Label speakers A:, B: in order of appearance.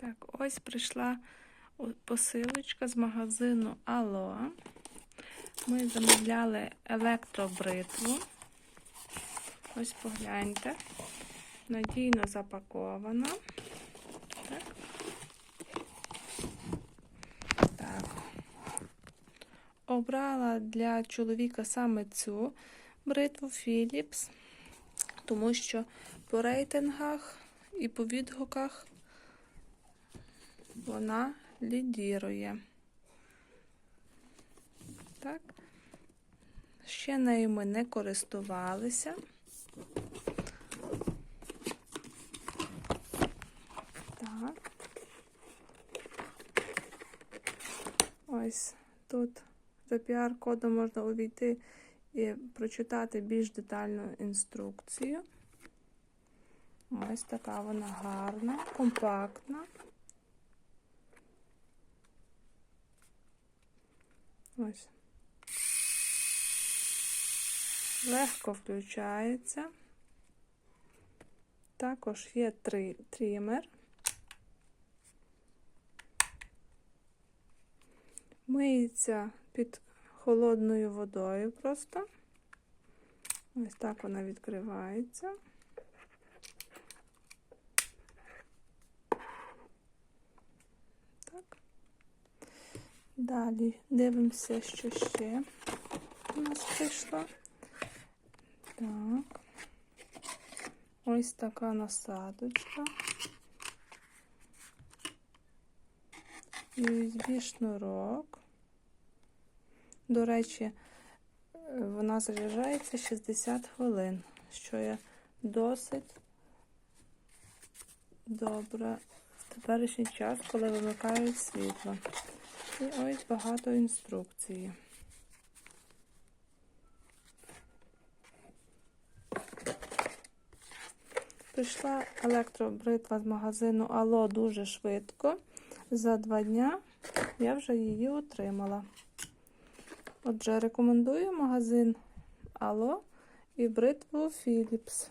A: Так, ось прийшла посилочка з магазину Алло. Ми замовляли електробритву. Ось погляньте. Надійно запакована. Так. Так. Обрала для чоловіка саме цю бритву Philips, тому що по рейтингах і по відгуках вона лідірує. Так. Ще нею ми не користувалися. Так. Ось тут за QR-кодом можна увійти і прочитати більш детальну інструкцію. Ось така вона гарна, компактна. Ось. Легко включається. Також є три трімер. Миється під холодною водою просто. Ось так вона відкривається. Так. Далі дивимося, що ще у нас прийшло. Так. Ось така насадочка. USB шнурок. До речі, вона заряджається 60 хвилин, що є досить добре в теперішній час, коли вимикають світло. І ось багато інструкції. Прийшла електробритва з магазину Ало дуже швидко. За два дня я вже її отримала. Отже, рекомендую магазин Ало і бритву Philips.